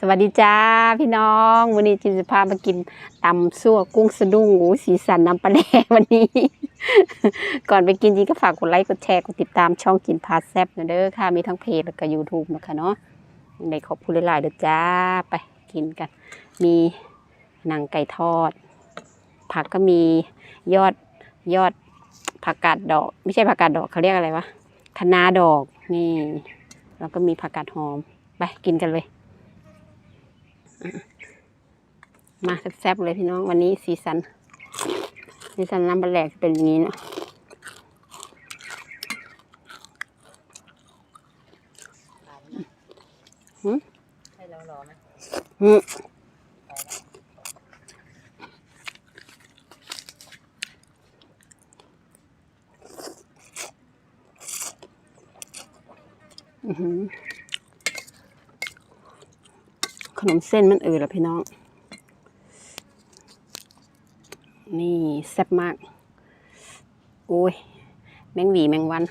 สวัสดีจ้าพี่น้องวันนี้จินจะพามากินตำซั่วกุ้งสะดุ้งโอ้ยสีสันน้ำปลาแดงวันนี้ ก่อนไปกินจีก็ฝากกดไลค์กดแชร์กดติดตามช่องกินพาแซบนะเด้อค่ะมีทั้งเพจแล้วก็ยูทูบนะคะเนาะในขอบคุณหลายๆเด้อจ้าไปกินกัน มีหนังไก่ทอด ผักก็มียอดยอดผักกาดดอก ไม่ใช่ผักกาดดอกเขาเรียกอะไรวะคะน้าดอกนี่แล้วก็มีผักกาดหอมไปกินกันเลย มาแซ่บๆเลยพี่น้องวันนี้สีสันสีสันน้ำปลาแหลกเป็นอย่างนี้เนาะหืมให้เรารอไหมหืมอื้อหือ ขนมเส้นมันเออแล้วพี่น้อง นี่แซ่บมาก โอ้ย แมงหวีแมงวัน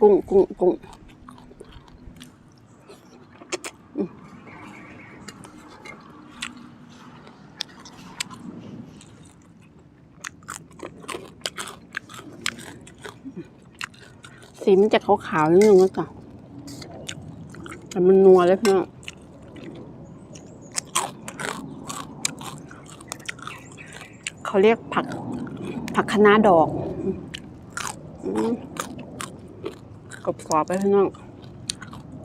กุ้งกุ้งกุ้ง สีมันจะขาวๆนิดนึงนะจ๊ะแต่มันนัวเลยพี่น้องเขาเรียกผัก ผักคะน้าดอกกรอบๆไปพี่น้อง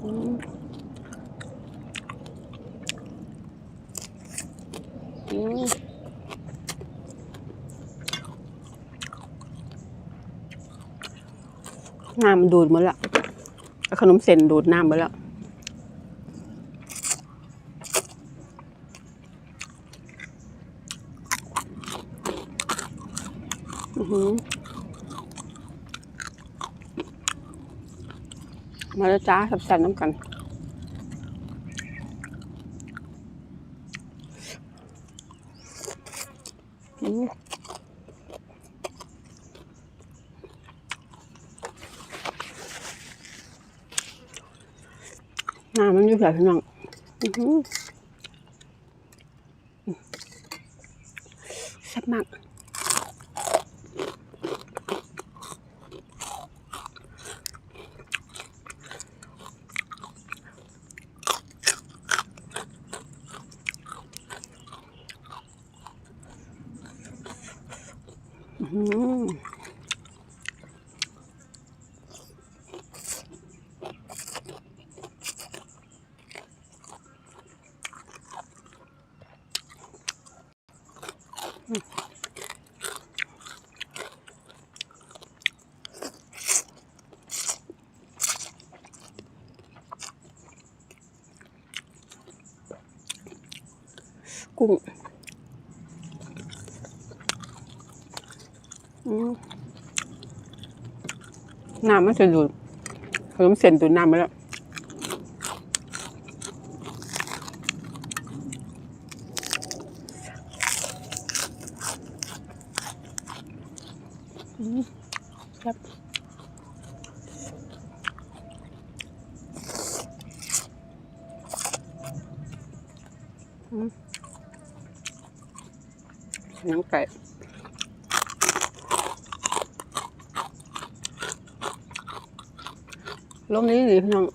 อืมอืม น้ำมันดูดหมดล้วขนมเส้นดูดน้ำไปแล้วอือหือมาแล้วจ้าสับสันน้ำกันอืม น้ำมันอยู่แบบพี่น้อง กุ้งน้ำมันจะดูดขนมเส้นดูดน้ำไปแล้วอืมครับ นังไก่ลมนี้นี่พี่น้อง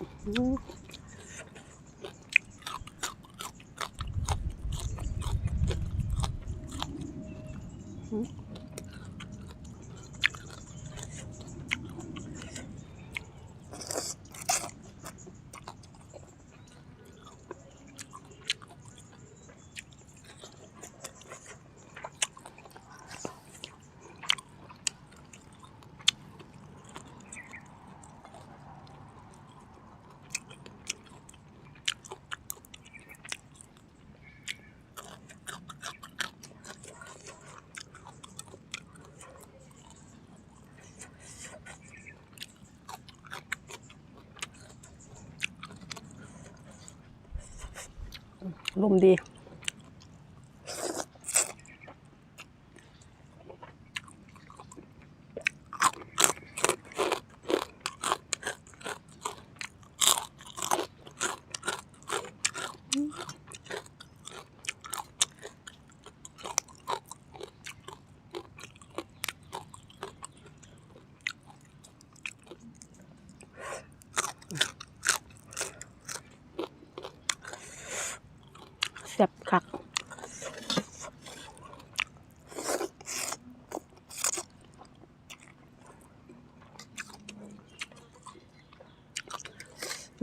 ลมดี อ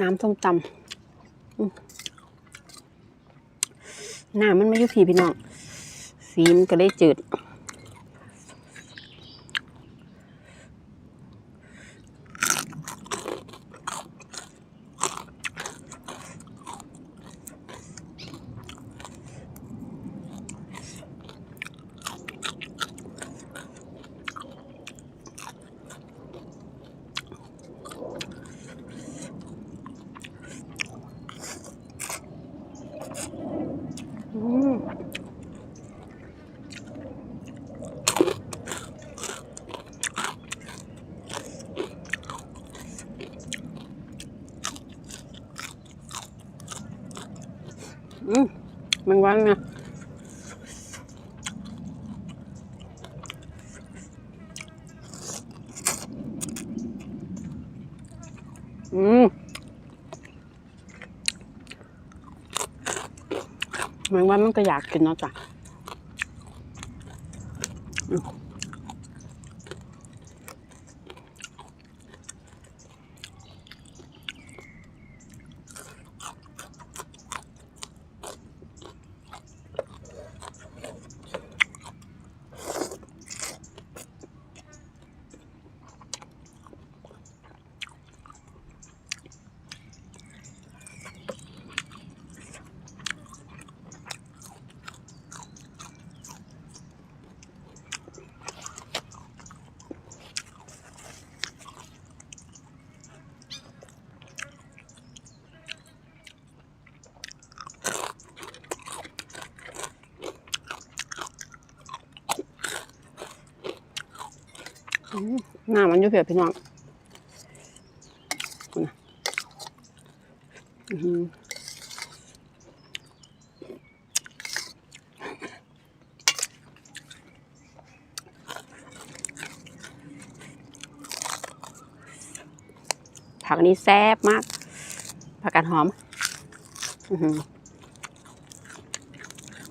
น้ำส้มตำหน้ำมันไม่ยุพีพี่น้องสีมันก็ได้จืด อืมอืมแมันวันนะอืม แมันวันมันก็อยากกินเนาะจ้ะ หน้ามันอยู่เพียพี่น้องนะผักนี้แซ่บมาก ผักกาดหอม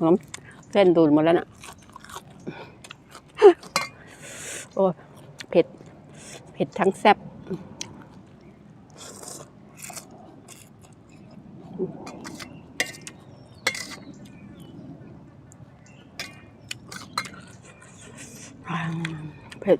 หอมเส้นดูดหมดแล้วน่ะโอ้ เผ็ดทั้งแซ่บเผ็ด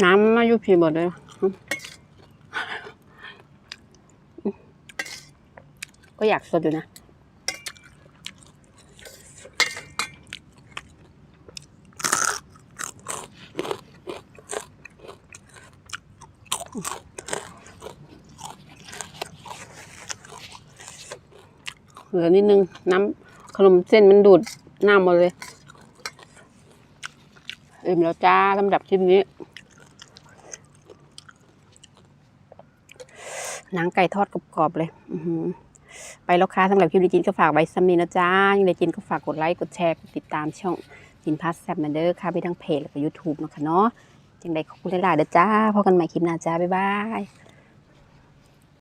น้ำมาอยู่พีหมดเลยก็อยากสดอยู่นะ เหลือนิดนึง น้ำขนมเส้นมันดูดน้ำหมดเลยเอ็มแล้วจ้าลำดับคลิปนี้ หนังไก่ทอดกรอบๆเลยออืไปแล้วค่ะสำหรับคลิปดีจินก็ฝากไว้สมีนะจ้ายังไงจินก็ฝากกดไลค์กดแชร์กดติดตามช่องจินพัสแซมเดอนเด้อค่ะไปทั้งเพจแล้วก็ยูทูบนะคะเนาะจังใดขอบคุณหลายๆเด้อจ้าพบกันใหม่คลิปหน้าจ้าบ๊ายบาย